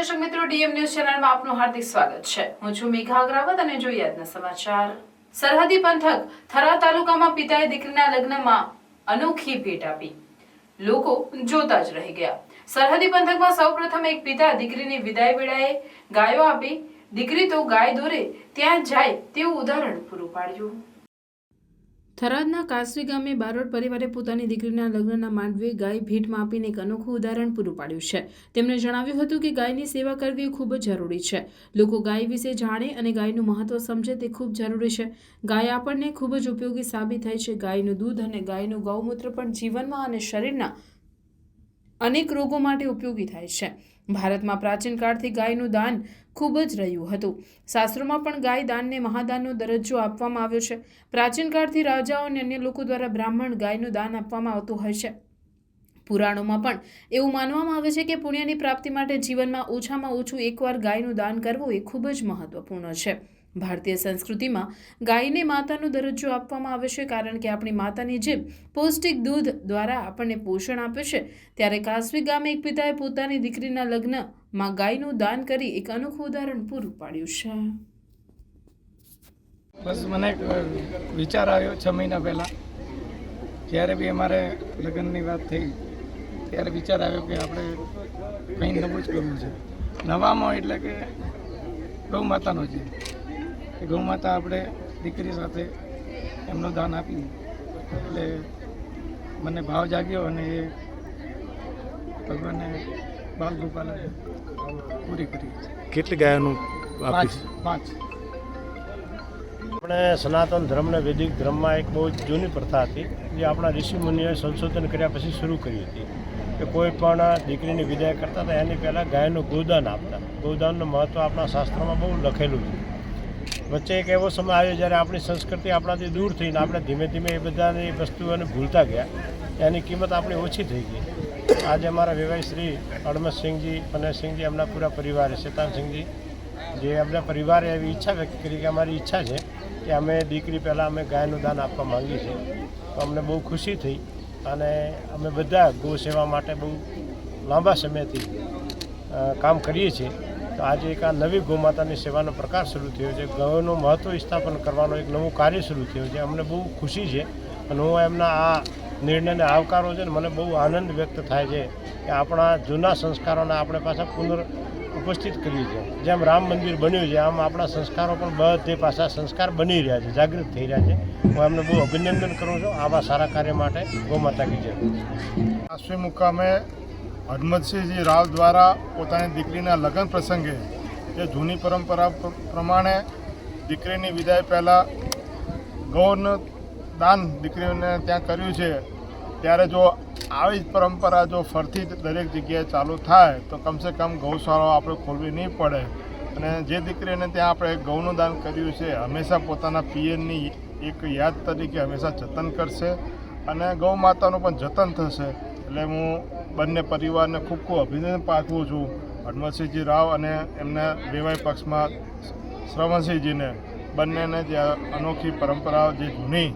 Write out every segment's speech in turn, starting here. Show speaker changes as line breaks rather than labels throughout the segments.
દર્શક મિત્રો, DM news ચેનલમાં આપનું હાર્દિક સ્વાગત છે. હું છું મેઘા અગ્રવાલ અને જોઈએ આજના સમાચાર. સરહદી પંથક થરા તાલુકામાં પિતાએ દીકરીના લગ્નમાં અનોખી ભેટ આપી. લોકો જોતા જ રહી ગયા. સરહદી પંથકમાં સૌપ્રથમ એક પિતા દીકરીની વિદાય વેળાએ ગાયો આપી. દીકરી તો ગાય દોરે, ત્યાં જાય તેવું ઉદાહરણ પૂરું પાડ્યું. થરાદના કાસવી ગામે બારોટ પરિવારે પોતાની દીકરીના લગ્નના માંડવે ગાય ભેટમાં આપીને એક અનોખું ઉદાહરણ પૂરું પાડ્યું છે. તેમણે જણાવ્યું હતું કે ગાયની સેવા કરવી ખૂબ જ જરૂરી છે. લોકો ગાય વિશે જાણે અને ગાયનું મહત્વ સમજે તે ખૂબ જરૂરી છે. ગાય આપણને ખૂબ જ ઉપયોગી સાબિત થાય છે. ગાયનું દૂધ અને ગાયનું ગૌમૂત્ર પણ જીવનમાં અને શરીરના અનેક રોગો માટે ઉપયોગી થાય છે. ભારતમાં પ્રાચીન કાળથી ગાયનું દાન ખૂબ જ રહ્યું હતું. શાસ્ત્રોમાં પણ ગાય દાનને મહાદાનનો દરજ્જો આપવામાં આવ્યો છે. પ્રાચીન કાળથી રાજાઓ અને અન્ય લોકો દ્વારા બ્રાહ્મણ ગાયનું દાન આપવામાં આવતું હોય છે. પુરાણોમાં પણ એવું માનવામાં આવે છે કે પુણ્યની પ્રાપ્તિ માટે જીવનમાં ઓછામાં ઓછું એકવાર ગાયનું દાન કરવું એ ખૂબ જ મહત્વપૂર્ણ છે. ભારતીય સંસ્કૃતિમાં ગાયને માતાનો દરજ્જો આપવામાં આવે છે કારણ કે આપણી માતાની જેમ પૌષ્ટિક દૂધ દ્વારા આપણને પોષણ આપે છે. ત્યારે કાસવી ગામે એક પિતાએ પોતાની દીકરીના લગ્નમાં ગાયનું દાન કરી એક અનોખું ઉદાહરણ પૂરું પાડ્યું છે.
બસ મને વિચાર આવ્યો છ મહિના પહેલાં. જ્યારે બી અમારે લગ્નની વાત થઈ, ત્યારે વિચાર આવ્યો કે આપણે કંઈ નવું જ કરવું છે. નવામાં એટલે કે ગૌ માતાનો છે એ ગૌ માતા આપણે દીકરી સાથે એમનું દાન આપ્યું એટલે મને ભાવ જાગ્યો અને એ ભગવાને બાલ ગોપાલે પૂરી કરી.
કેટલી ગાયોનું
પાંચ પાંચ.
આપણે સનાતન ધર્મને વૈદિક ધર્મમાં એક બહુ જ જૂની પ્રથા હતી જે આપણા ઋષિ મુનિઓએ સંશોધન કર્યા પછી શરૂ કરી હતી. કે કોઈ પણ દીકરીની વિદાય કરતા હતા એની પહેલાં ગાયનું ગોદાન આપતા. ગોદાનનું મહત્ત્વ આપણા શાસ્ત્રમાં બહુ લખેલું છે. વચ્ચે એક એવો સમય આવ્યો જ્યારે આપણી સંસ્કૃતિ આપણાથી દૂર થઈને આપણે ધીમે ધીમે એ બધાની વસ્તુઓને ભૂલતા ગયા, એની કિંમત આપણી ઓછી થઈ ગઈ. આજે અમારા વેવાઈ શ્રી અડમતસિંહજી પનેરસિંહજી એમના પૂરા પરિવારે શેતાનસિંહજી જે એમના પરિવારે એવી ઈચ્છા વ્યક્ત કરી કે અમારી ઈચ્છા છે કે અમે દીકરી પહેલાં અમે ગાયનું દાન આપવા માંગીએ છીએ. તો અમને બહુ ખુશી થઈ અને અમે બધા ગૌ સેવા માટે બહુ લાંબા સમયથી કામ કરીએ છીએ. તો આજે એક આ નવી ગૌમાતાની સેવાનો પ્રકાર શરૂ થયો છે. ગૌનું મહત્ત્વ સ્થાપન કરવાનું એક નવું કાર્ય શરૂ થયું છે. અમને બહુ ખુશી છે અને હું એમના આ નિર્ણયને આવકારો છે ને મને બહુ આનંદ વ્યક્ત થાય છે કે આપણા જૂના સંસ્કારોને આપણે પાછા પુનર ઉપસ્થિત કરીએ છીએ. જેમ રામ મંદિર બન્યું છે, આમ આપણા સંસ્કારો પણ બધે પાછા સંસ્કાર બની રહ્યા છે, જાગૃત થઈ રહ્યા છે. હું એમને બહુ અભિનંદન કરું છું આવા સારા કાર્ય માટે ગૌ માતા કી જય
આશ્વી મુકામે હરમતસિંહજી રાવ દ્વારા પોતાની દીકરીના લગ્ન પ્રસંગે જે જૂની પરંપરા પ્રમાણે દીકરીની વિદાય પહેલાં ગૌનું દાન દીકરીઓને ત્યાં કર્યું છે. ત્યારે જો આવી જ પરંપરા જો ફરતી દરેક જગ્યાએ ચાલુ થાય, તો કમસે કમ ગૌશાળાઓ આપણે ખોલવી નહીં પડે. અને જે દીકરીને ત્યાં આપણે ગૌનું દાન કર્યું છે, હંમેશા પોતાના પિયરની એક યાદ તરીકે હંમેશા જતન કરશે અને ગૌ માતાનું પણ જતન થશે. એટલે હું બંને પરિવારને ખૂબ ખૂબ અભિનંદન પાઠવું છું. હનુમતસિંહજી રાવ અને એમના વેવાય પક્ષમાં શ્રવણસિંહજીને બંનેને જે અનોખી પરંપરાઓ, જે જૂની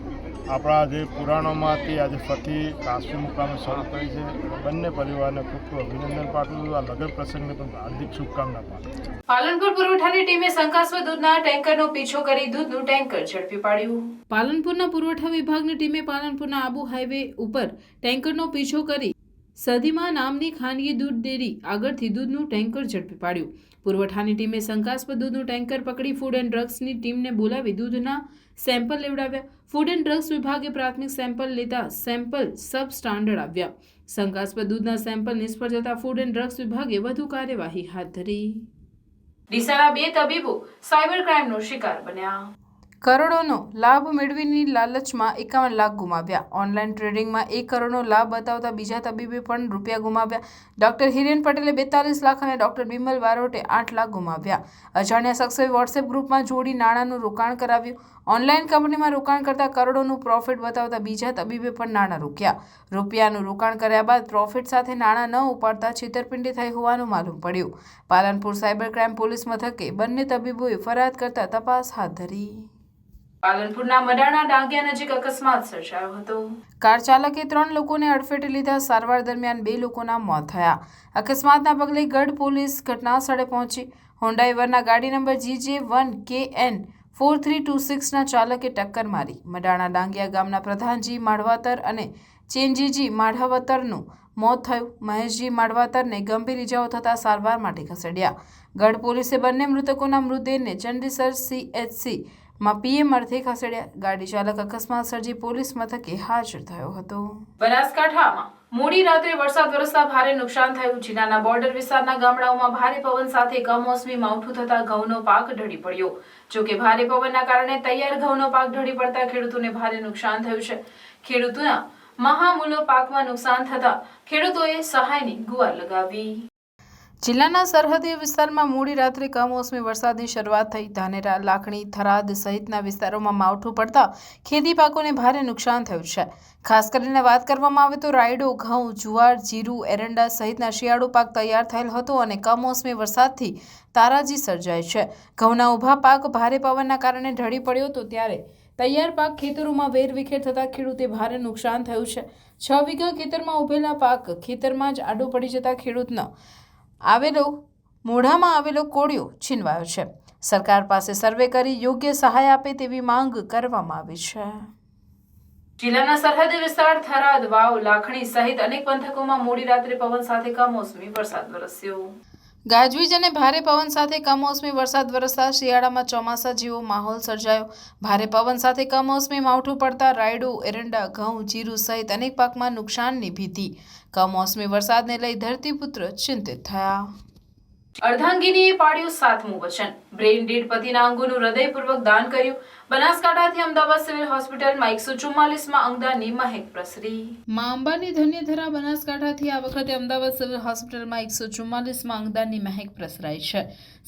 આપણા જે પુરાણોમાંથી આજે ફરતી કાશી મુકામે શરૂ કરી છે. બંને પરિવારને ખૂબ ખૂબ અભિનંદન પાઠવું આ લગન પ્રસંગને પણ હાર્દિક શુભકામના પાઠવું
પાલનપુર પુરવઠાની ટીમે શંકાસ્પદ દૂધના ટેન્કરનો પીછો કરી દૂધનું ટેન્કર ઝડપી પાડ્યું. પાલનપુરના પુરવઠા વિભાગની ટીમે પાલનપુરના આબુ હાઈવે ઉપર ટેન્કરનો પીછો કરી સદીમા નામની ખાનગી દૂધ ડેરી આગળથી દૂધનું ટેન્કર ઝડપી પાડ્યું. પુરવઠાની ટીમે શંકાસ્પદ દૂધનું ટેન્કર પકડી ફૂડ એન્ડ ડ્રગ્સની ટીમને બોલાવી દૂધના સેમ્પલ લેવડાવ્યા. ફૂડ એન્ડ ડ્રગ્સ વિભાગે પ્રાથમિક સેમ્પલ લેતા સેમ્પલ સબ સ્ટાન્ડર્ડ આવ્યા. શંકાસ્પદ દૂધના સેમ્પલ નિષ્ફળ જતા ફૂડ એન્ડ ડ્રગ્સ વિભાગે વધુ કાર્યવાહી હાથ ધરી. ડીસાના બે તબીબો સાયબર ક્રાઇમનો શિકાર બન્યા. કરોડોનો લાભ મેળવીની લાલચમાં એકાવન લાખ ગુમાવ્યા. ઓનલાઈન ટ્રેડિંગમાં એક કરોડનો લાભ બતાવતા બીજા તબીબે પણ રૂપિયા ગુમાવ્યા. ડોક્ટર હિરેન પટેલે બેતાલીસ લાખ અને ડોક્ટર બિમલ બારોટે આઠ લાખ ગુમાવ્યા. અજાણ્યા શખ્સોએ વોટ્સએપ ગ્રુપમાં જોડી નાણાંનું રોકાણ કરાવ્યું. ઓનલાઈન કંપનીમાં રોકાણ કરતા કરોડોનું પ્રોફિટ બતાવતા બીજા તબીબે પણ નાણાં રોક્યા. રૂપિયાનું રોકાણ કર્યા બાદ પ્રોફિટ સાથે નાણાં ન ઉપાડતા છેતરપિંડી થઈ હોવાનું માલુમ પડ્યું. પાલનપુર સાયબર ક્રાઇમ પોલીસ મથકે બંને તબીબોએ ફરિયાદ કરતા તપાસ હાથ ધરી. પાલનપુરના મડાણા ડાંગિયા નજીક અકસ્માત સર્જાયો હતો. કાર ચાલકે ત્રણ લોકોને અડફેટે લીધા, સારવાર દરમિયાન બે લોકોના મોત થયા. અકસ્માતના પગલે ગઢ પોલીસ ઘટના સ્થળે પહોંચી હોન્ડાઈવરના ગાડી number GJ one K N four three two સિક્સના ચાલકે ટક્કર મારી. મડાણા ડાંગિયા ગામના પ્રધાનજી માળવાતર અને ચેનજીજી માઢાવતરનું મોત થયું. મહેશજી માળવાતરને ગંભીર ઇજાઓ થતાં સારવાર માટે ખસેડ્યા. ગઢ પોલીસે બંને મૃતકોના મૃતદેહને ચંડીસર સીએચસી માં પીએમ અર્થે ખસેડ્યા. ગાડી ચાલક અકસ્માત સર્જી પોલીસ મથકે હાજર થયો હતો. બનાસકાંઠામાં મોડી રાત્રે વરસાદ વરસતા ભારે નુકસાન થયું. જિલ્લાના બોર્ડર વિસ્તારના ગામડાઓમાં ભારે પવન સાથે કમોસમી માવઠું થતા ઘઉંનો પાક ઢળી પડ્યો. જો કે ભારે પવનના કારણે તૈયાર ઘઉંનો પાક ઢળી પડતા ખેડૂતોને ભારે નુકસાન થયું છે. ખેડૂતોના મહામૂલો પાકમાં નુકસાન થતા ખેડૂતોએ સહાયની ગુહાર લગાવી. જિલ્લાના સરહદી વિસ્તારમાં મોડી રાત્રે કમોસમી વરસાદની શરૂઆત થઈ ધાનેરા, લાખણી, થરાદ સહિતના વિસ્તારોમાં માવઠું પડતા ખેતી પાકોને ભારે નુકસાન થયું છે. ખાસ કરીને વાત કરવામાં આવે તો રાયડો, ઘઉં, જુવાર, જીરું, એરંડા સહિતના શિયાળુ પાક તૈયાર થયેલ હતો અને કમોસમી વરસાદથી તારાજી સર્જાય છે. ઘઉંના ઊભા પાક ભારે પવનના કારણે ઢળી પડ્યો હતો ત્યારે તૈયાર પાક ખેતરોમાં વેરવિખેર થતાં ખેડૂતે ભારે નુકસાન થયું છે. છ વીઘા ખેતરમાં ઉભેલા પાક ખેતરમાં જ આડો પડી જતા ખેડૂતનો આવેલો મોઢામાં આવેલો કોળિયો છીનવાયો છે. સરકાર પાસે સર્વે કરી યોગ્ય સહાય આપે તેવી માંગ કરવામાં આવી છે. જિલ્લાના સરહદી વિસ્તાર થરાદ, વાવ, લાખણી સહિત અનેક પંથકોમાં મોડી રાત્રે પવન સાથે કમોસમી વરસાદ વરસ્યો. ગાજવીજ અને ભારે પવન સાથે કમોસમી વરસાદ વરસતા શિયાળામાં ચોમાસા જેવો માહોલ સર્જાયો. ભારે પવન સાથે કમોસમી માવઠું પડતા રાયડું, એરંડા, ઘઉં, જીરું સહિત અનેક પાકમાં નુકસાનની ભીતિ. કમોસમી વરસાદને લઈ ધરતીપુત્ર ચિંતિત થયા. અર્ધાંગીનીએ પાડ્યું સાતમું વચન. બ્રેઇન ડેડ પતિના અંગોનું હૃદયપૂર્વક દાન કર્યું. બનાસકાંઠાથી અમદાવાદ સિવિલ હોસ્પિટલમાં એકસો ચુમ્માલીસમાં અંગદાનની મહેક પ્રસરી. મા અંબાની ધન્યધરા બનાસકાંઠાથી આ વખતે અમદાવાદ સિવિલ હોસ્પિટલમાં એકસો ચુમ્માલીસમાં અંગદાનની મહેક પ્રસરાઈ છે.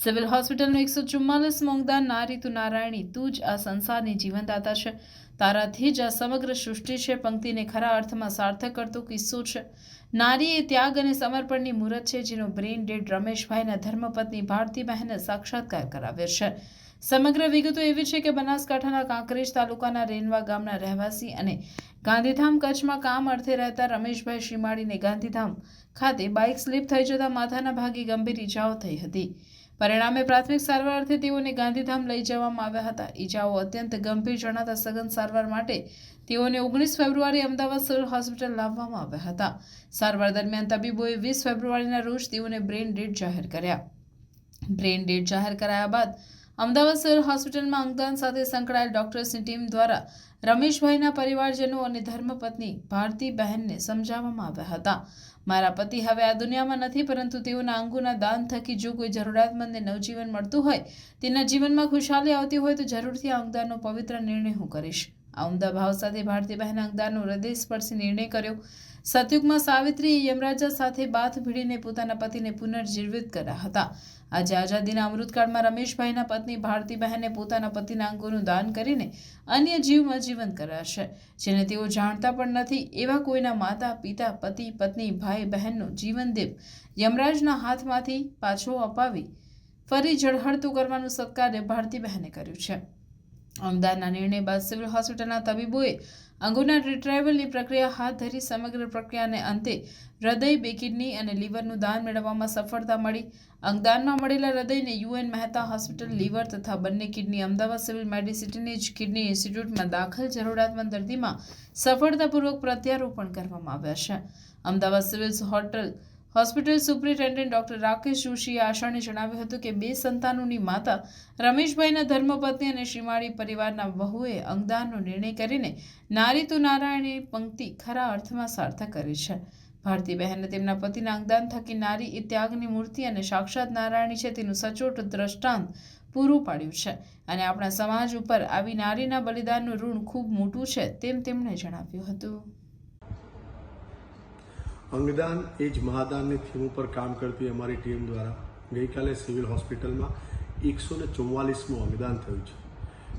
સિવિલ હોસ્પિટલનું એકસો ચુમ્માલીસમું અંગદાન નારી તું નારાયણી તું જ આ સંસારની જીવનદાતા છે. તારાથી જ આ સમગ્ર સૃષ્ટિ છે. પંક્તિને ખરા અર્થમાં સાર્થક કરતો કિસ્સો છે. નારી એ ત્યાગ અને સમર્પણની મૂરત છે, જેનો બ્રેઇન ડેડ રમેશભાઈના ધર્મપત્ની ભારતીબહેને સાક્ષાત્કાર કરાવ્યો છે. સમગ્ર વિગતો એવી છે કે બનાસકાંઠાના કાંકરેજ તાલુકાના રેનવા ગામના રહેવાસી અને ગાંધીધામ કચ્છમાં કામ અર્થે રહેતા રમેશભાઈ શ્રીમાળીને ગાંધીધામ ખાતે બાઇક સ્લીપ થઈ જતા માથાના ભાગે ગંભીર ઈજાઓ થઈ હતી. પરિણામે પ્રાથમિક સારવાર અર્થે તેઓને ગાંધીધામ લઈ જવામાં આવ્યા હતા. ઈજાઓ અત્યંત ગંભીર જણાતા સઘન સારવાર માટે તેઓને ઓગણીસ ફેબ્રુઆરી અમદાવાદ સિવિલ હોસ્પિટલ લાવવામાં આવ્યા હતા. સારવાર દરમિયાન તબીબોએ વીસ ફેબ્રુઆરીના રોજ તેઓને બ્રેઇન ડેડ જાહેર કર્યા. બ્રેઇન ડેડ જાહેર કરાયા બાદ અમદાવાદ સિવિલ હોસ્પિટલમાં અંગદાન સાથે સંકળાયેલ ડોક્ટર્સની ટીમ દ્વારા રમેશભાઈના પરિવારજનો અને ધર્મપત્ની ભારતી બહેનને સમજાવવામાં આવ્યા હતા. મારા પતિ હવે આ દુનિયામાં નથી, પરંતુ તેઓના અંગોના દાન થકી જો કોઈ જરૂરિયાતમંદને નવજીવન મળતું હોય, તેના જીવનમાં ખુશાલી આવતી હોય તો જરૂરથી આ અંગદાનનો પવિત્ર નિર્ણય હું કરીશ. આ ઉમદા ભાવ સાથે ભારતીબહેન અંગદાનનો હૃદયસ્પર્શી નિર્ણય કર્યો. સતયુગમાં સાવિત્રીએ યમરાજા સાથે બાથ ભીડીને પોતાના પતિને પુનર્જીવિત કર્યા હતા. આજે આઝાદીના અમૃતકાળમાં રમેશભાઈના પત્ની ભારતીબહેને પોતાના પતિના અંગોનું દાન કરીને અન્ય જીવમાં જીવંત કર્યા છે જેને તેઓ જાણતા પણ નથી એવા કોઈના માતા, પિતા, પતિ, પત્ની, ભાઈ, બહેનનો જીવનદેવ યમરાજના હાથમાંથી પાછો અપાવી ફરી ઝળહળતું કરવાનું સત્કાર્ય ભારતીબહેને કર્યું છે. અમદાવાદના નિર્ણય બાદ સિવિલ હોસ્પિટલના તબીબોએ અંગોના રિટ્રાઇવલની પ્રક્રિયા હાથ ધરી સમગ્ર પ્રક્રિયાને અંતે હૃદય બે કિડની અને લીવરનું દાન મેળવવામાં સફળતા મળી. અંગદાનમાં મળેલા હૃદયને યુએન મહેતા હોસ્પિટલ, લીવર તથા બંને કિડની અમદાવાદ સિવિલ મેડિસિટીની જ કિડની ઇન્સ્ટિટ્યૂટમાં દાખલ જરૂરિયાતમંદ દર્દીમાં સફળતાપૂર્વક પ્રત્યારોપણ કરવામાં આવ્યા છે. Ahmedabad civil hotel hospital superintendent doctor Rakesh જોશીએ આશાને જણાવ્યું હતું કે બે સંતાનોની માતા રમેશભાઈના ધર્મપત્ની અને શ્રીમાળી પરિવારના વહુએ અંગદાનનો નિર્ણય કરીને નારી તો નારાયણી પંક્તિ ખરા અર્થમાં સાર્થક કરી છે. ભારતીબહેને તેમના પતિના અંગદાન થકી નારી એ ત્યાગની મૂર્તિ અને સાક્ષાત નારાયણી છે તેનું સચોટ દ્રષ્ટાંત પૂરું પાડ્યું છે. અને આપણા સમાજ ઉપર આવી નારીના બલિદાનનું ઋણ ખૂબ મોટું છે તેમ તેમણે જણાવ્યું હતું.
અંગદાન એ જ મહાદાનની થીમ ઉપર કામ કરતી અમારી ટીમ દ્વારા ગઈકાલે સિવિલ હોસ્પિટલમાં એકસો ને ચુમ્માલીસમું અંગદાન થયું છે.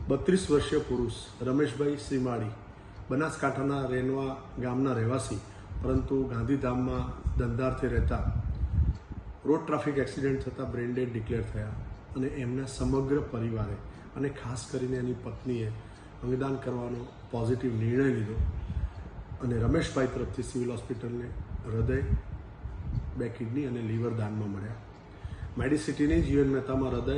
બત્રીસ વર્ષીય પુરુષ રમેશભાઈ શ્રીમાળી બનાસકાંઠાના રેનવા ગામના રહેવાસી, પરંતુ ગાંધીધામમાં ધંધાર્થે રહેતા, રોડ ટ્રાફિક એક્સિડન્ટ થતાં બ્રેન્ડેડ ડિક્લેર થયા અને એમના સમગ્ર પરિવારે અને ખાસ કરીને એની પત્નીએ અંગદાન કરવાનો પોઝિટિવ નિર્ણય લીધો અને રમેશભાઈ તરફથી સિવિલ હોસ્પિટલને હૃદય, બે કિડની અને લીવર દાનમાં મળ્યા. મેડિસિટીની જીવન મહેતામાં હૃદય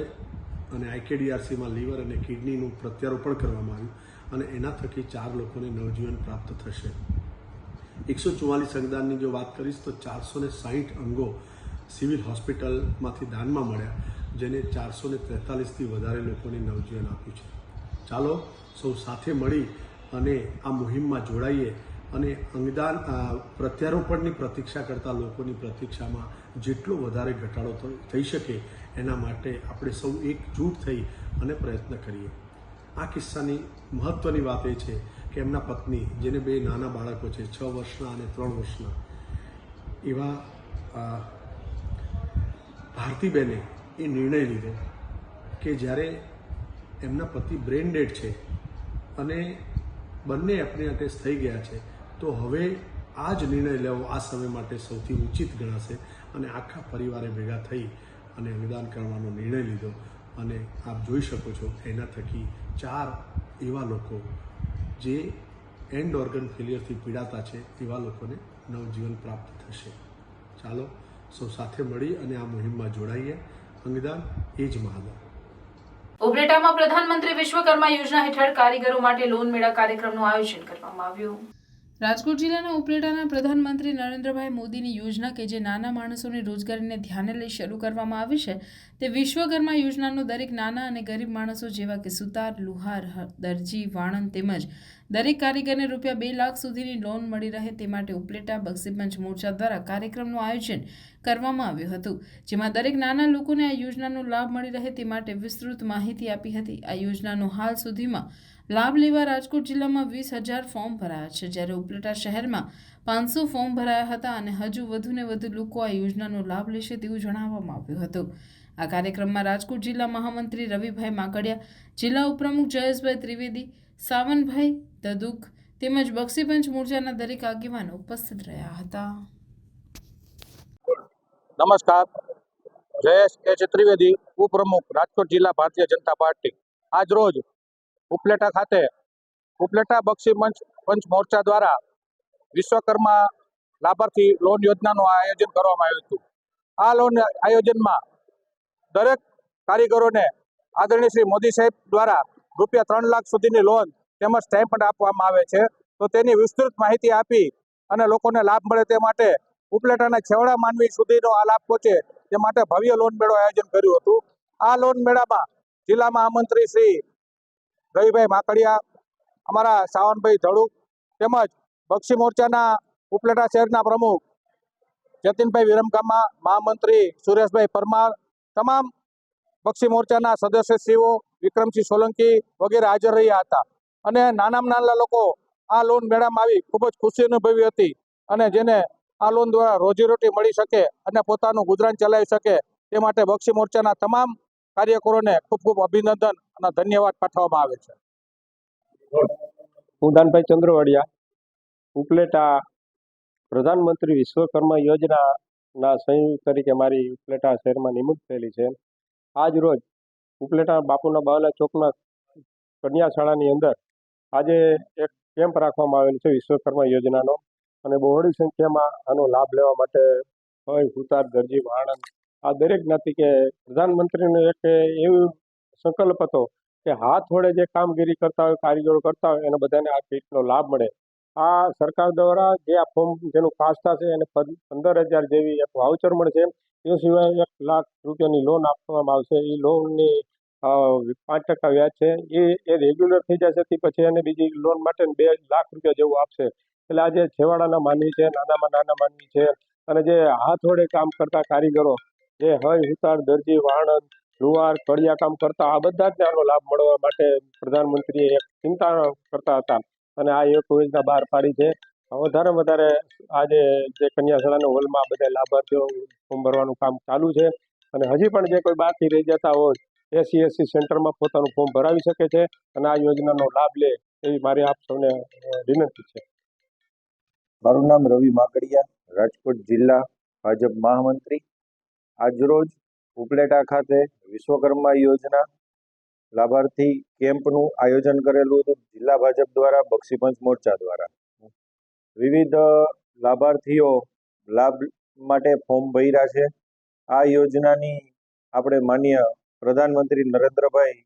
અને આઈકેડીઆરસીમાં લીવર અને કિડનીનું પ્રત્યારોપણ કરવામાં આવ્યું અને એના થકી ચાર લોકોને નવજીવન પ્રાપ્ત થશે. એકસો ચુમ્માલીસ અંગદાનની જો વાત કરીશ તો ચારસો ને સાહીઠ અંગો સિવિલ હોસ્પિટલમાંથી દાનમાં મળ્યા, જેને ચારસો ને તેતાલીસથી વધારે લોકોને નવજીવન આપ્યું છે. ચાલો સૌ સાથે મળી અને આ મુહિમમાં જોડાઈએ અને અંગદાન પ્રત્યારોપણની પ્રતીક્ષા કરતા લોકોની પ્રતીક્ષામાં જેટલો વધારે ઘટાડો થઈ શકે એના માટે આપણે સૌ એકજૂટ થઈ અને પ્રયત્ન કરીએ. આ કિસ્સાની મહત્ત્વની વાત એ છે કે એમના પત્ની, જેને બે નાના બાળકો છે, છ વર્ષના અને ત્રણ વર્ષના, એવા ભારતીબેને એ નિર્ણય લીધો કે જ્યારે એમના પતિ બ્રેન ડેડ છે અને બંને એપની ટેસ્ટ થઈ ગયા છે તો હવે આ જ નિર્ણય લેવો આ સમય માટે સૌથી ઉચિત ગણાશે અને આખા પરિવારે ભેગા થઈ અને અંગદાન કરવાનો નિર્ણય લીધો. અને આપ જોઈ શકો છો એના થકી ચાર એવા લોકો જે એન્ડ ઓર્ગન ફેલિયરથી પીડાતા છે, એવા લોકોને નવજીવન પ્રાપ્ત થશે. ચાલો, સૌ સાથે મળી અને આ મુહિમમાં જોડાઈએ. અંગદાન એ જ મહાદાન.
ઉપલેટામાં પ્રધાનમંત્રી વિશ્વકર્મા યોજના હેઠળ કારીગરો માટે લોન મેળા કાર્યક્રમનું આયોજન કરવામાં આવ્યું. રાજકોટ જિલ્લાના ઉપલેટાના પ્રધાનમંત્રી નરેન્દ્રભાઈ મોદીની યોજના કે જે નાના માણસોની રોજગારીને ધ્યાને લઈ શરૂ કરવામાં આવી છે, તે વિશ્વકર્મા યોજનાનો દરેક નાના અને ગરીબ માણસો જેવા કે સુતાર, લુહાર દરજી, વાણંદ તેમજ દરેક કારીગરને રૂપિયા બે લાખ સુધીની લોન મળી રહે તે માટે ઉપલેટા બક્ષીપંચ મોરચા દ્વારા કાર્યક્રમનું આયોજન કરવામાં આવ્યું હતું, જેમાં દરેક નાના લોકોને આ યોજનાનો લાભ મળી રહે તે માટે વિસ્તૃત માહિતી આપી હતી. આ યોજનાનો હાલ સુધીમાં લાભ લેવા રાજકોટ જિલ્લામાં વીસ હજાર ફોર્મ ભરાયા છે. જ્યારે ઉપલેટા શહેરમાં પાંચસો ફોર્મ ભરાયા હતા અને હજુ વધુને વધુ લોકો આ યોજનાનો લાભ લેશે તેવું જણાવવામાં આવ્યું હતું. આ કાર્યક્રમમાં રાજકોટ જિલ્લા મહામંત્રી રવિભાઈ માકડિયા, જિલ્લા ઉપપ્રમુખ જયેશભાઈ ત્રિવેદી, સાવનભાઈ દદુક તેમજ બક્ષીપંચ મોરચાના દરેક આગેવાનો ઉપસ્થિત રહ્યા હતા.
નમસ્કાર. જયેશ કે ત્રિવેદી ઉપપ્રમુખ રાજકોટ જિલ્લા ભારતીય જનતા પાર્ટી. આજ રોજ ઉપલેટા ખાતે, ઉપલેટા બક્ષી મંચ, પંચ મોરચા દ્વારા વિશ્વકર્મા લાભાર્થી લોન યોજનાનું આયોજન કરવામાં આવ્યું હતું. આ લોન આયોજનમાં દરેક કારીગરોને આદરણીય શ્રી મોદી સાહેબ દ્વારા રૂપિયા ત્રણ લાખ સુધીની લોન તેમજ સ્ટાઇપન્ડ આપવામાં આવે છે. તો તેની વિસ્તૃત માહિતી આપી અને લોકોને લાભ મળે તે માટે ઉપલેટાના છેવાડા માનવી સુધીનો આ લાભ પહોંચે તે માટે ભવ્ય લોન મેળો આયોજન કર્યું હતું. આ લોન મેળામાં જિલ્લામાં આમંત્રી શ્રી રવિભાઈ માકડિયા, અમારા સાવનભાઈ ધડુક તેમજ બક્ષી મોરચાના ઉપલેટા શહેરના પ્રમુખ, જતીનભાઈ વિરમગામા, મહામંત્રી સુરેશભાઈ પરમાર, તમામ બક્ષી મોરચાના સદસ્યશ્રીઓ, વિક્રમસિંહ સોલંકી વગેરે હાજર રહ્યા હતા. અને નાનામાં નાના લોકો આ લોન મેળામાં આવી ખૂબ જ ખુશી અનુભવી હતી અને જેને આ લોન દ્વારા રોજીરોટી મળી શકે અને પોતાનું ગુજરાન ચલાવી શકે તે માટે બક્ષી મોરચાના તમામ કાર્યકરોને ખૂબ ખૂબ અભિનંદન અને ધન્યવાદ પાઠવવામાં આવે છે.
હું દાનભાઈ ચંદ્રવાડિયા, ઉપલેટા પ્રધાનમંત્રી વિશ્વકર્મા યોજનાના સંયુક્ત તરીકે મારી ઉપલેટા શહેરમાં નિમણૂક થયેલી છે. આજ રોજ ઉપલેટા બાપુના બાવલા ચોકના કન્યા શાળાની અંદર આજે એક કેમ્પ રાખવામાં આવેલ છે વિશ્વકર્મા યોજનાનો અને બહોળી સંખ્યામાં આનો લાભ લેવા માટે હોય સુતાર દરજી વાણંદ આ દરેક જ્ઞાતિ કે પ્રધાનમંત્રીનો એક એવું સંકલ્પ હતો કે હાથ વડે જે કામગીરી કરતા હોય, કારીગરો કરતા હોય, એને બધાને આ કીટનો લાભ મળે. આ સરકાર દ્વારા જે આ ફોર્મ જેનું પાસ થશે, એને પંદર હજાર જેવી એક વાઉચર મળશે એ સિવાય એક લાખ રૂપિયાની લોન આપવામાં આવશે. એ લોનની પાંચ ટકા વ્યાજ છે. એ એ રેગ્યુલર થઈ જશે, તે પછી એને બીજી લોન માટે બે લાખ રૂપિયા જેવું આપશે. એટલે આજે છેવાડાના માનવી છે, નાનામાં નાના માનવી છે, અને જે હાથ વડે કામ કરતા કારીગરો જે હય હુતાર દરજી, વાણંદ લુવાર કામ કરતા આ બધા જ આનો લાભ મળવા માટે પ્રધાનમંત્રીએ એક ચિંતા કરતા હતા. અને આ એક યોજના બહાર પાડી છે. વધારે વધારે આજે જે કન્યાશાળાના હોલમાં બધા લાભાર્થીઓ ફોર્મ ભરવાનું કામ ચાલુ છે. અને હજી પણ જે કોઈ બાકી રહી જતા હોય એસી એસી સેન્ટરમાં પોતાનું ફોર્મ ભરાવી શકે છે અને આ યોજનાનો લાભ લે એવી મારી આપ સૌને વિનંતી છે.
મારું નામ રવિ માકડિયા રાજકોટ જિલ્લા ભાજપ મહામંત્રી. આજરોજ ઉપલેટા ખાતે વિશ્વકર્મા યોજના લાભાર્થી કેમ્પનું આયોજન કરેલું હતું. જિલ્લા ભાજપ દ્વારા બક્ષીપંચ મોરચા દ્વારા. વિવિધ લાભાર્થીઓ લાભ માટે ફોર્મ ભર્યા છે. આ યોજનાની આપણે માન્ય પ્રધાનમંત્રી નરેન્દ્રભાઈ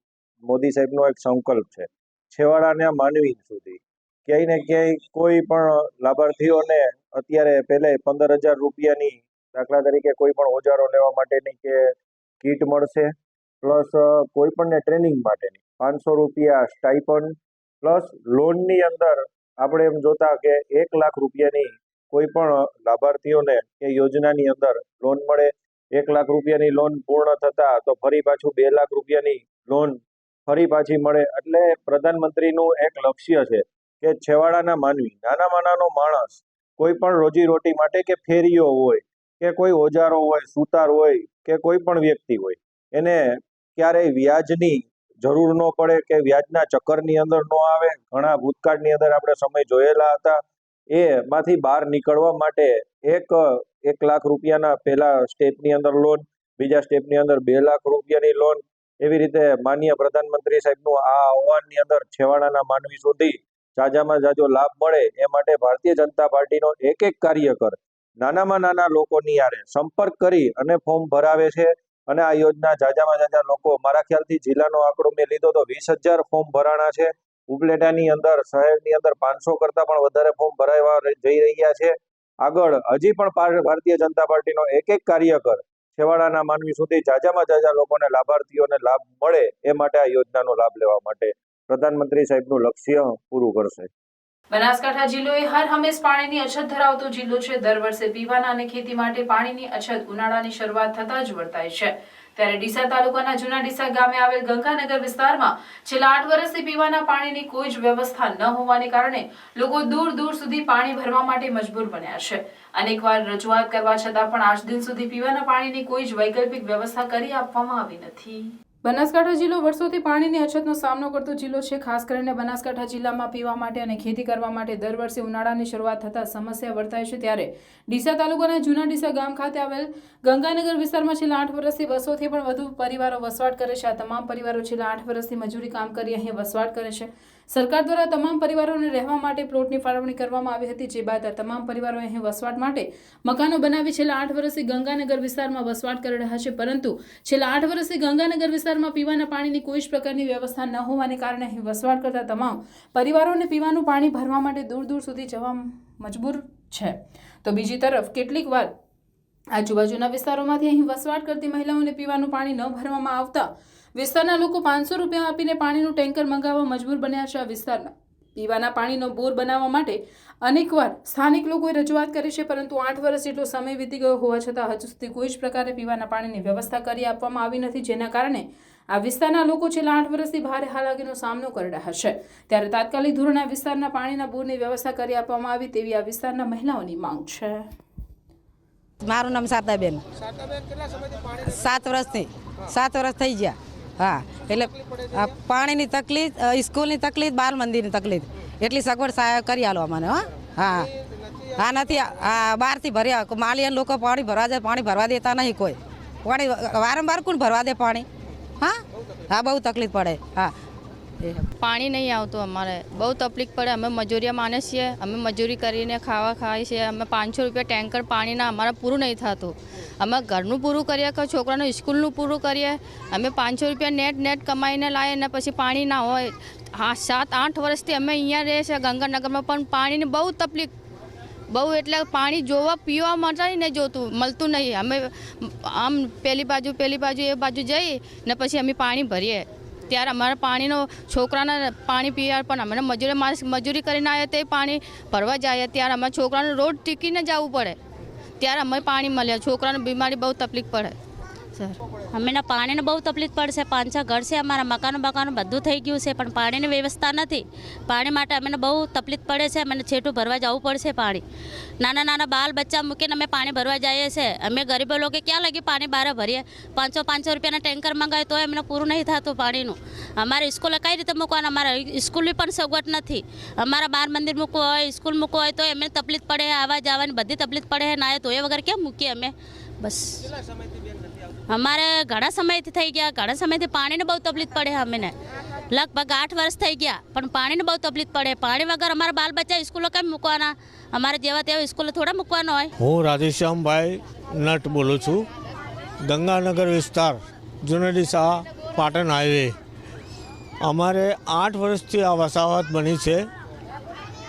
મોદી સાહેબનો એક સંકલ્પ છે. છેવાડાના માનવી સુધી. ક્યાંય ને ક્યાંય કોઈ પણ લાભાર્થીઓને અત્યારે પહેલે પંદર હજાર રૂપિયાની દાખલા તરીકે કોઈ પણ ઓજારો લેવા માટેની કે કીટ મળશે, પ્લસ કોઈ પણને ટ્રેનિંગ માટેની. પાંચસો રૂપિયા સ્ટાઇપન્ડ પ્લસ લોનની અંદર આપણે એમ જોતા કે એક લાખ રૂપિયાની કોઈ પણ લાભાર્થીઓને એ યોજનાની અંદર લોન મળે. એક લાખ રૂપિયાની લોન પૂર્ણ થતા તો ફરી પાછું બે લાખ રૂપિયાની લોન ફરી પાછી મળે. એટલે પ્રધાનમંત્રીનું એક લક્ષ્ય છે કે છેવાડાના માનવી, નાનામાં નાનો માણસ, કોઈ પણ રોજીરોટી માટે કે ફેરીઓ હોય કે કોઈ ઓજારો હોય, સુતાર હોય કે કોઈ પણ વ્યક્તિ હોય, એને ક્યારેય વ્યાજની જરૂર ન પડે કે વ્યાજના ચક્કરની અંદર ન આવે. ઘણા ભૂતકાળની અંદર આપણે સમય જોયેલા હતા. એમાંથી બહાર નીકળવા માટે એક એક લાખ રૂપિયાના પહેલા સ્ટેપની અંદર લોન, બીજા સ્ટેપની અંદર બે લાખ રૂપિયાની લોન એવી રીતે માન્ય પ્રધાનમંત્રી સાહેબનું આ આહવાનની અંદર છેવાડાના માનવી સુધી જાજામાં જાજો લાભ મળે એ માટે ભારતીય જનતા પાર્ટીનો એક એક કાર્યકર નાનામાં નાના લોકોની યારે સંપર્ક કરી અને ફોર્મ ભરાવે છે. અને આ યોજના જાજામાં જાજા લોકો, મારા ખ્યાલથી જિલ્લાનો આંકડો મેં લીધો તો વીસ હજાર ફોર્મ ભરાણા છે. ઉપલેટાની અંદર, શહેરની અંદર પાંચસો કરતાં પણ વધારે ફોર્મ ભરાવા જઈ રહ્યા છે. આગળ, હજી પણ ભારતીય જનતા પાર્ટીનો એક એક કાર્યકર છેવાડાના માનવી સુધી જાજામાં જાજા લોકોને લાભાર્થીઓને લાભ મળે એ માટે આ યોજનાનો લાભ લેવા માટે પ્રધાનમંત્રી સાહેબનું લક્ષ્ય પૂરું કરશે.
બનાસકાંઠા જિલ્લો એ હર હંમેશ પાણીની અછત ધરાવતો જિલ્લો છે. દર વર્ષે પીવાના અને ખેતી માટે પાણીની અછત ઉનાળાની શરૂઆત થતાં જ વર્તાય છે. ત્યારે ડીસા તાલુકાના જૂના ડીસા ગામે આવેલ ગંગાનગર વિસ્તારમાં છેલ્લા આઠ વર્ષથી પીવાના પાણીની કોઈ જ વ્યવસ્થા ન હોવાને કારણે લોકો દૂર દૂર સુધી પાણી ભરવા માટે મજબૂર બન્યા છે. અનેકવાર રજૂઆત કરવા છતાં પણ આજ દિન સુધી પીવાના પાણીની કોઈ જ વૈકલ્પિક વ્યવસ્થા કરી આપવામાં આવી નથી. બનાસકાંઠા જિલ્લો વર્ષોથી પાણીની અછતનો સામનો કરતો જિલ્લો છે. ખાસ કરીને બનાસકાંઠા જિલ્લામાં પીવા માટે અને ખેતી કરવા માટે દર વર્ષે ઉનાળાની શરૂઆત થતાં સમસ્યા વર્તાય છે. ત્યારે ડીસા તાલુકાના જૂના ડીસા ગામ ખાતે આવેલ ગંગાનગર વિસ્તારમાં છેલ્લા આઠ વર્ષથી બસોથી પણ વધુ પરિવારો વસવાટ કરે છે. આ તમામ પરિવારો છેલ્લા આઠ વર્ષથી મજૂરી કામ કરી અહીં વસવાટ કરે છે. સરકાર દ્વારા તમામ પરિવારોને રહેવા માટે પ્લોટની ફાળવણી કરવામાં આવી હતી, જે બાદ આ તમામ પરિવારો અહીં વસવાટ માટે મકાનો બનાવી છેલ્લા આઠ વર્ષથી ગંગાનગર વિસ્તારમાં વસવાટ કરી રહ્યા છે, પરંતુ છેલ્લા આઠ વર્ષથી ગંગાનગર વિસ્તારમાં પીવાના પાણીની કોઈ જ પ્રકારની વ્યવસ્થા ન હોવાને કારણે અહીં વસવાટ કરતા તમામ પરિવારોને પીવાનું પાણી ભરવા માટે દૂર દૂર સુધી જવા મજબૂર છે. તો બીજી તરફ, કેટલીક વાર આજુબાજુના વિસ્તારોમાંથી અહીં વસવાટ કરતી મહિલાઓને પીવાનું પાણી ન ભરવામાં આવતા વિસ્તારના લોકો પાંચસો રૂપિયા આપીને પાણીનું ટેન્કર મંગાવવા મજબૂર બન્યા છે આ વિસ્તારના. પીવાના પાણીનો બોર બનાવવા માટે અનેકવાર સ્થાનિક લોકોએ રજૂઆત કરી છે પરંતુ આઠ વર્ષ જેટલો સમય વીતી ગયો હોવા છતાં હજુ સુધી કોઈ જ પ્રકારે પીવાના પાણીની વ્યવસ્થા કરી આપવામાં આવી નથી જેના કારણે આ વિસ્તારના લોકો છેલ્લા આઠ વર્ષથી ભારે હાલાકીનો સામનો કરી રહ્યા છે. ત્યારે તાત્કાલિક ધોરણે આ વિસ્તારના પાણીના બોરની વ્યવસ્થા કરી આપવામાં આવી તેવી આ વિસ્તારના મહિલાઓની માંગ છે.
મારું નામ સાતાબેન. સાત વર્ષથી સાત વર્ષ થઈ ગયા. હા, એટલે પાણીની તકલીફ સ્કૂલની તકલીફ, બાલ મંદિરની તકલીફ. એટલી સગવડ સહાય કરી આલો અમને હો. હા. હા, નથી હા બહારથી ભર્યા માલિયા લોકો પાણી ભરવા જાય, પાણી ભરવા દેતા નહીં કોઈ. પાણી, વારંવાર કોણ ભરવા દે પાણી? હા? હા, બહુ તકલીફ પડે. હા.
પાણી નહીં આવતું અમારે. બહુ તકલીફ પડે. અમે મજૂરીયા માણસ છીએ. અમે મજૂરી કરીને ખાવા ખાઈએ છીએ અમે પાંચસો રૂપિયા ટેન્કર પાણીના અમારા પૂરું નહીં થતું. અમે ઘરનું પૂરું કરીએ કે છોકરાનું સ્કૂલનું પૂરું કરીએ? અમે પાંચસો રૂપિયા નેટ નેટ કમાઈને લાવીએ ને પછી પાણી ના હોય. હા, સાત આઠ વર્ષથી અમે અહીંયા રહીએ છીએ ગંગાનગરમાં પણ પાણીની બહુ તકલીફ. બહુ એટલે પાણી જોવા પીવા માટે નહીં જોતું. મળતું નહીં. અમે આમ પેલી બાજુ પેલી બાજુ એ બાજુ જઈ ને પછી અમે પાણી ભરીએ. ત્યારે અમારે પાણીનો છોકરાને પાણી પીવા પણ અમે મજૂરી માણસ મજૂરી કરીને આવ્યા તે પાણી ભરવા જાય ત્યારે અમારા છોકરાને રોડ ટીકીને જવું પડે. ત્યારે અમે પાણી મળ્યા છોકરાને બીમારી બહુ તકલીફ પડે. સર.
અમને પાણીને બહુ તકલીફ પડશે પાંચ છ ઘર છે અમારા, મકાનો, બકાનો બધું થઈ ગયું છે, પણ પાણીની વ્યવસ્થા નથી. પાણી માટે અમને બહુ તકલીફ પડે છે, અમને છેટું ભરવા જવું પડશે પાણી. નાના નાના બાલ બચ્ચા મૂકીને અમે પાણી ભરવા જઈએ છીએ અમે ગરીબો લોકો ક્યાં લગી પાણી બહાર ભરીએ? પાંચસો પાંચસો રૂપિયાના ટેન્કર મંગાવે તો અમને પૂરું નહીં થતું પાણીનું. અમારે સ્કૂલે કઈ રીતે મૂકવાનું? અમારા સ્કૂલની પણ સગવડ નથી. અમારા બાર મંદિર મૂકવું હોય, સ્કૂલ મૂકવું હોય તો એમને તકલીફ પડે, આવવા જવાની બધી તકલીફ પડે, ના તો એ વગર કેમ મૂકીએ અમે? બસ. અમારે ઘણા સમયથી થઈ ગયા. ઘણા સમયથી પાણીની બહુ તકલીફ પડે અમને. લગભગ આઠ વર્ષ થઈ ગયા, પણ પાણીની બહુ તકલીફ પડે. પાણી વગર અમારા બાલ બચ્ચા સ્કૂલો કેમ મૂકવાના? અમારે જેવા તેવા સ્કૂલો થોડા મૂકવાનો હોય.
હું રાધેશ્યામભાઈ નટ બોલું છું. ગંગાનગર વિસ્તાર જુનેડી પાટણ હાઈવે. અમારે આઠ વર્ષથી આ વસાવત બની છે.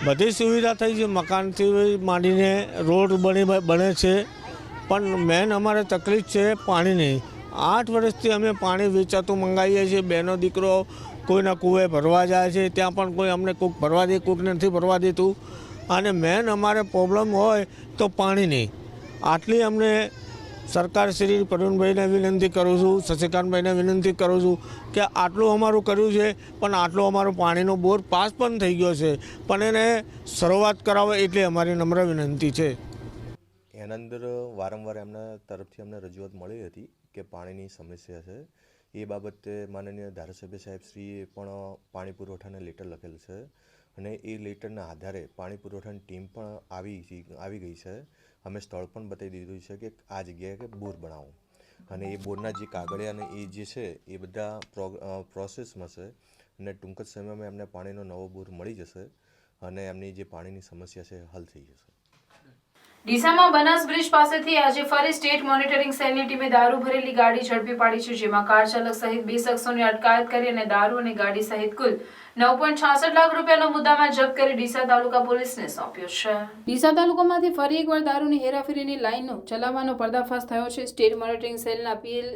બધી સુવિધા થઈ છે. મકાનથી માંડીને રોડ બની બને છે. પણ મેન અમારે તકલીફ છે પાણીની. આઠ વર્ષથી અમે પાણી વેચાતું મંગાવીએ છીએ. બેનો દીકરો કોઈના કૂવે ભરવા જાય છે, ત્યાં પણ કોઈ અમને કોઈક ભરવા દે કોઈક નથી ભરવા દેતું. અને મેન અમારે પ્રોબ્લેમ હોય તો પાણીની. આટલી અમને સરકાર શ્રી પ્રવીણભાઈને વિનંતી કરું છું, શશિકાંતભાઈને વિનંતી કરું છું કે આટલું અમારું કર્યું છે, પણ આટલું અમારું પાણીનો બોર પાસ પણ થઈ ગયો છે. પણ એને શરૂઆત કરાવો એટલી અમારી નમ્ર વિનંતી છે.
એના અંદર વારંવાર એમના તરફથી અમને રજૂઆત મળી હતી કે પાણીની સમસ્યા છે. એ બાબતે માનનીય ધારાસભ્ય સાહેબ શ્રીએ પણ પાણી પુરવઠાને લેટર લખેલ છે અને એ લેટરના આધારે પાણી પુરવઠાની ટીમ પણ આવી આવી ગઈ છે. અમે સ્થળ પણ બતાવી દીધું છે કે આ જગ્યાએ કે બોર બનાવો. અને એ બોરના જે કાગળિયા અને એ જે છે એ બધા પ્રોસેસમાં છે અને ટૂંક જ સમયમાં એમને પાણીનો નવો બોર મળી જશે અને એમની જે પાણીની સમસ્યા છે હલ થઈ જશે.
ડીસામાં બનાસ બ્રિજ પાસેથી આજે ફરી સ્ટેટ મોનિટરિંગ સેલની ટીમે દારૂ ભરેલી ગાડી ઝડપી પાડી છે, જેમાં કાર ચાલક સહિત બે શખ્સોની અટકાયત કરી અને દારૂ અને ગાડી સહિત કુલ નવ છાસઠ લાખ રૂપિયાનો મુદ્દામાં જપ્ત કરી ડીસા તાલુકા ફરી એકવાર દારૂની પર્દાફાશ થયો છે. સ્ટેટ મોનિટરિંગ સેલના પીએલ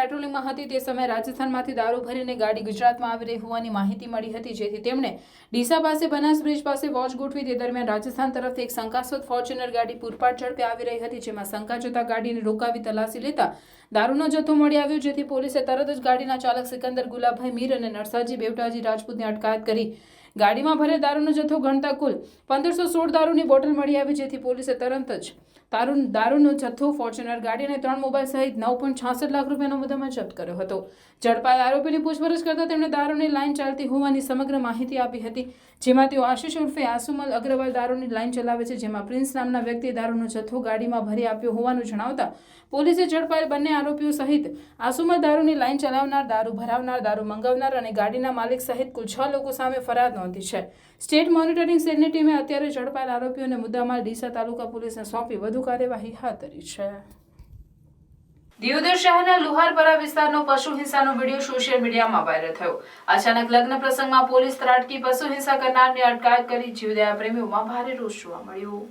પેટ્રોલિંગમાં હતી. તે સમયે રાજસ્થાનમાંથી દારૂ ભરીને ગાડી ગુજરાતમાં આવી રહી હોવાની માહિતી મળી હતી, જેથી તેમણે ડીસા પાસે, બનાસ બ્રિજ પાસે વોચ ગોઠવી તે દરમિયાન રાજસ્થાન તરફથી એક શંકાસ્પદ ફોર્ચ્યુનર ગાડી પૂરપાટ ઝડપે આવી રહી હતી, જેમાં શંકા જતા ગાડીને રોકાવી તલાશી લેતા દારૂનો જથ્થો મળી આવ્યો, જેથી પોલીસે તરત જ ગાડીના ચાલક સિકંદર, ગુલાબભાઈ મીર અને નરસાજી બેવટાજી રાજપૂતની અટકાયત કરી. ગાડીમાં ભરે દારૂનો જથ્થો ગણતા કુલ પંદરસો સોળ દારૂની બોટલ મળી આવી, જેથી પોલીસે તરત જ દારૂ દારૂનો જથ્થો, ફોર્ચ્યુનર ગાડી અને ત્રણ મોબાઈલ સહિત નવ પોઈન્ટ છાસઠ લાખ રૂપિયાનો મુદ્દામાં જપ્ત કર્યો હતો. ઝડપાયેલ આરોપીની પૂછપરછ કરતા તેમણે દારૂની લાઈન ચાલતી હોવાની સમગ્ર માહિતી આપી હતી, જેમાં તેઓ આશિષ ઉર્ફે આસુમલ અગ્રવાલ દારૂની લાઈન ચલાવે છે, જેમાં પ્રિન્સ નામના વ્યક્તિએ દારૂનો જથ્થો ગાડીમાં ભરી આપ્યો હોવાનું જણાવતા પોલીસે ઝડપાયેલ બંને આરોપીઓ સહિત આસુમલ દારૂની લાઈન ચલાવનાર, દારૂ ભરાવનાર, દારૂ મંગાવનાર અને ગાડીના માલિક સહિત કુલ છ લોકો સામે ફરિયાદ નોંધી છે. સ્ટેટ મોનિટરિંગ સેલની ટીમે અત્યારે ઝડપાયેલ આરોપીઓને મુદ્દામાલ ડીસા તાલુકા પોલીસને સોંપી વધુ કાર્યવાહી હાથ ધરી છે. દિયોદર શહેરના લુહારપરા વિસ્તારનો પશુ હિંસાનો વીડિયો સોશિયલ મીડિયામાં વાયરલ થયો. અચાનક લગ્ન પ્રસંગમાં પોલીસ ત્રાટકી, પશુ હિંસા કરનારની અટકાયત કરી જીવદયા પ્રેમીઓમાં ભારે રોષ જોવા મળ્યો.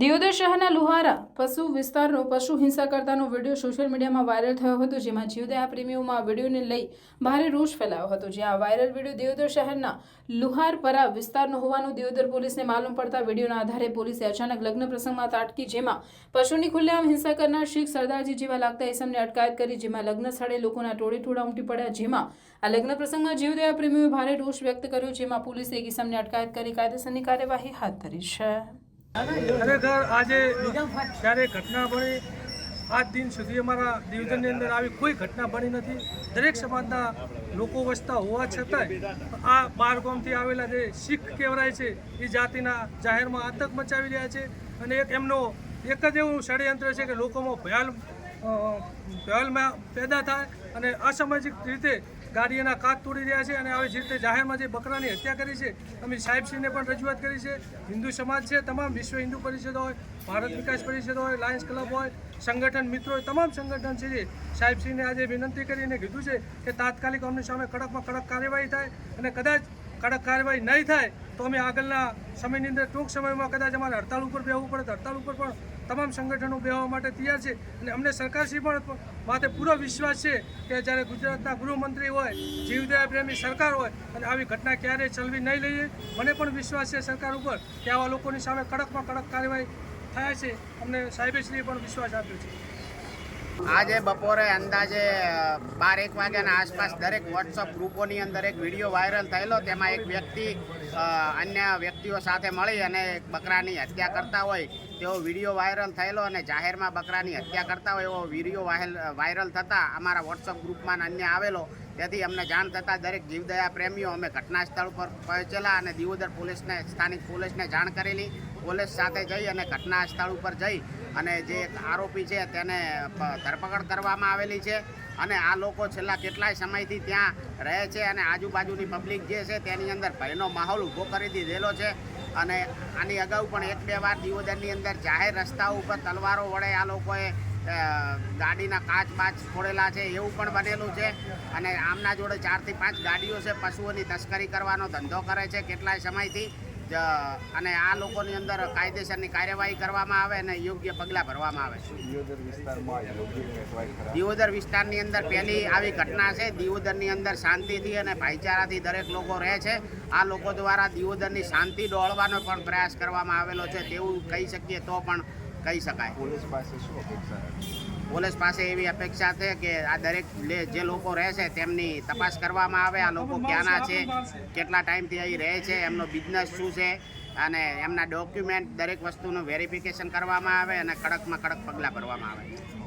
દિયોદર શહેરના લુહારા પશુ વિસ્તારનો પશુ હિંસા કરતાનો વીડિયો સોશિયલ મીડિયામાં વાયરલ થયો હતો, જેમાં જીવદયા પ્રેમીઓમાં આ વિડીયોને લઈ ભારે રોષ ફેલાયો હતો. જ્યાં વાયરલ વીડિયો દિયોદર શહેરના લુહારપરા વિસ્તારનો હોવાનું દિયોદર પોલીસને માલુમ પડતા વિડીયોના આધારે પોલીસે અચાનક લગ્ન પ્રસંગમાં તાટકી, જેમાં પશુની ખુલ્લેઆમ હિંસા કરનાર શીખ સરદારજી જેવા લાગતા ઇસમને અટકાયત કરી, જેમાં લગ્ન સ્થળે લોકોના ટોળે ટોળા ઉમટી પડ્યા, જેમાં આ લગ્ન પ્રસંગમાં જીવદયા પ્રેમીઓએ ભારે રોષ વ્યક્ત કર્યો, જેમાં પોલીસે એક ઇસમને અટકાયત કરી કાયદેસરની કાર્યવાહી હાથ ધરી છે.
ખરેખર આજે જ્યારે ઘટના બની, આજ દિન સુધી અમારા ડિવિઝનની અંદર આવી કોઈ ઘટના બની નથી. દરેક સમાજના લોકો વસતા હોવા છતાંય આ બાર ગામથી આવેલા જે શીખ કહેવાય છે, એ જાતિના જાહેરમાં આતંક મચાવી રહ્યા છે. અને એક એમનો એક જ એવું ષડયંત્ર છે કે લોકોમાં ભયાલ ભયાલમાં પેદા થાય અને અસામાજિક રીતે ગાડીઓના કાચ તોડી રહ્યા છે અને આવી જ રીતે જાહેરમાં જે બકરાની હત્યા કરી છે, અમે સાહેબશ્રીને પણ રજૂઆત કરી છે. હિન્દુ સમાજ છે, તમામ વિશ્વ હિન્દુ પરિષદ હોય, ભારત વિકાસ પરિષદ હોય લાયન્સ ક્લબ હોય, સંગઠન મિત્રો તમામ સંગઠન છે જે સાહેબશ્રીને આજે વિનંતી કરીને કીધું છે કે તાત્કાલિક અમને સામે કડકમાં કડક કાર્યવાહી થાય અને કદાચ કડક કાર્યવાહી નહીં થાય તો અમે આગળના સમયની અંદર ટૂંક સમયમાં કદાચ અમારે હડતાલ ઉપર બેવું પડે તો હડતાલ ઉપર પણ તમામ સંગઠનો બેહવા માટે તૈયાર છે અને અમને સરકારશ્રી પણ માથે પૂરો વિશ્વાસ છે કે જ્યારે ગુજરાતના ગૃહમંત્રી હોય, જીવદયા પ્રેમી સરકાર હોય અને આવી ઘટના ક્યારેય ચલવી નહીં લઈએ, મને પણ વિશ્વાસ છે સરકાર ઉપર કે આવા લોકોની સામે કડકમાં કડક કાર્યવાહી થાય છે. અમને સાહેબશ્રીએ પણ વિશ્વાસ આપ્યો છે.
આજે બપોરે અંદાજે બાર એક વાગ્યાના આસપાસ દરેક વોટ્સઅપ ગ્રુપોની અંદર એક વીડિયો વાયરલ થયેલો. તેમાં એક વ્યક્તિ અન્ય વ્યક્તિઓ સાથે મળી અને બકરાની હત્યા કરતા હોય તેવો વીડિયો વાયરલ થયેલો અને જાહેરમાં બકરાની હત્યા કરતા હોય એવો વીડિયો વાયરલ વાયરલ થતાં અમારા વોટ્સઅપ ગ્રુપમાં અન્ય આવેલો. તેથી અમને જાણ થતાં દરેક જીવદયા પ્રેમીઓ અમે ઘટના સ્થળ પર પહોંચેલા અને દિવોદર પોલીસને, સ્થાનિક પોલીસને જાણ કરેલી. પોલીસ સાથે જઈ અને ઘટના સ્થળ ઉપર જઈ અને જે આરોપી છે તેને ધરપકડ કરવામાં આવેલી છે. અને આ લોકો છેલ્લા કેટલાય સમયથી ત્યાં રહે છે અને આજુબાજુની પબ્લિક જે છે તેની અંદર ભયનો માહોલ ઊભો કરી દીધેલો છે. અને આની અગાઉ પણ એક બે વાર દિયોદરની અંદર જાહેર રસ્તાઓ ઉપર તલવારો વડે આ લોકોએ ગાડીના કાચ બાચ ફોડેલા છે, એવું પણ બનેલું છે. અને આમના જોડે ચારથી પાંચ ગાડીઓ છે, પશુઓની તસ્કરી કરવાનો ધંધો કરે છે, કેટલાય સમયથી. અને આ લોકોની અંદર કાયદેસરની કાર્યવાહી કરવામાં આવે અને યોગ્ય પગલાં ભરવામાં આવે દિયોદર વિસ્તારની અંદર પહેલી આવી ઘટના છે. દિયોદરની અંદર શાંતિથી અને ભાઈચારાથી દરેક લોકો રહે છે. આ લોકો દ્વારા દિયોદરની શાંતિ ડોળવાનો પણ પ્રયાસ કરવામાં આવેલો છે. તેવું કહી શકીએ તો પણ કહી શકાય. પોલીસ પાસે શું અપેક્ષા પોલીસ પાસે એવી અપેક્ષા છે કે આ દરેક જે લોકો રહે છે, તેમની તપાસ કરવામાં આવે. આ લોકો ક્યાંના છે, કેટલા ટાઈમથી અહીં રહે છે, એમનો બિઝનેસ શું છે, અને એમના ડોક્યુમેન્ટ દરેક વસ્તુનું વેરિફિકેશન કરવામાં આવે અને કડકમાં કડક પગલાં ભરવામાં આવે.